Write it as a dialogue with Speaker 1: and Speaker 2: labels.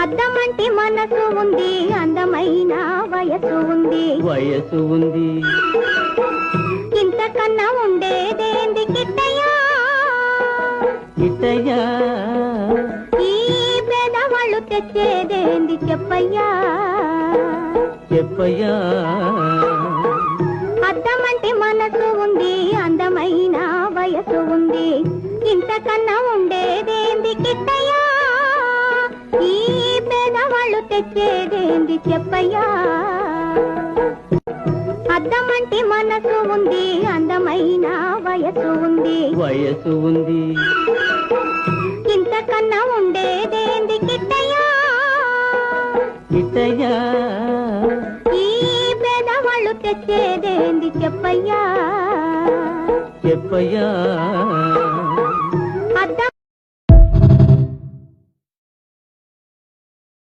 Speaker 1: అద్దమంటి మనసు ఉంది అందమైన వయసు ఉంది.
Speaker 2: వయసు ఉంది.
Speaker 1: ఇంతకన్నా ఉండేదేంది కిట్టయ్యా?
Speaker 2: ఇటయ్యా
Speaker 1: ఈ పేదవాళ్ళు తెచ్చేదేంది చెప్పయ్యా?
Speaker 2: చెప్పయ్యా.
Speaker 1: అద్దమంటి మనసు ఉంది అందమైన వయసు ఉంది. ఇంతకన్నా ఉండేదేంది కిట్టయ్యా? తెచ్చేదేంది చెప్పయ్యా. అద్దమంటి మనసు ఉంది అందమైన వయసు ఉంది.
Speaker 2: వయసు ఉంది.
Speaker 1: ఇంతకన్నా ఉండేదేంది కిట్టయ్యా?
Speaker 2: ఇటయ్యా
Speaker 1: ఈ పేదవాళ్ళు తెచ్చేదేంది చెప్పయ్యా?
Speaker 2: చెప్పయ్యా.